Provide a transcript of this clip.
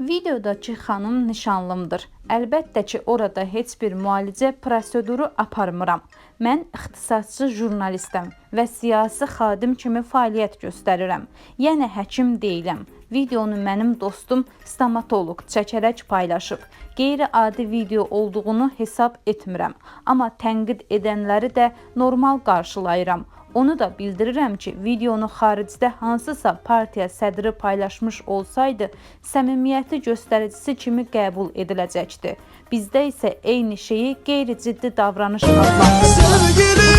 Videodakı xanım nişanlımdır. Əlbəttə ki, orada heç bir müalicə proseduru aparmıram. Mən ixtisasçı jurnalistəm və siyasi xadim kimi fəaliyyət göstərirəm. Yəni həkim deyiləm. Videonu mənim dostum stomatoloq çəkərək paylaşıb. Qeyri-adi video olduğunu hesab etmirəm, amma tənqid edənləri də normal qarşılayıram. Onu da bildirirəm ki, videonu xaricdə hansısa partiya sədri paylaşmış olsaydı, səmimiyyəti göstəricisi kimi qəbul ediləcəkdi. Bizdə isə eyni şeyi qeyri-ciddi davranış adlandırırlar.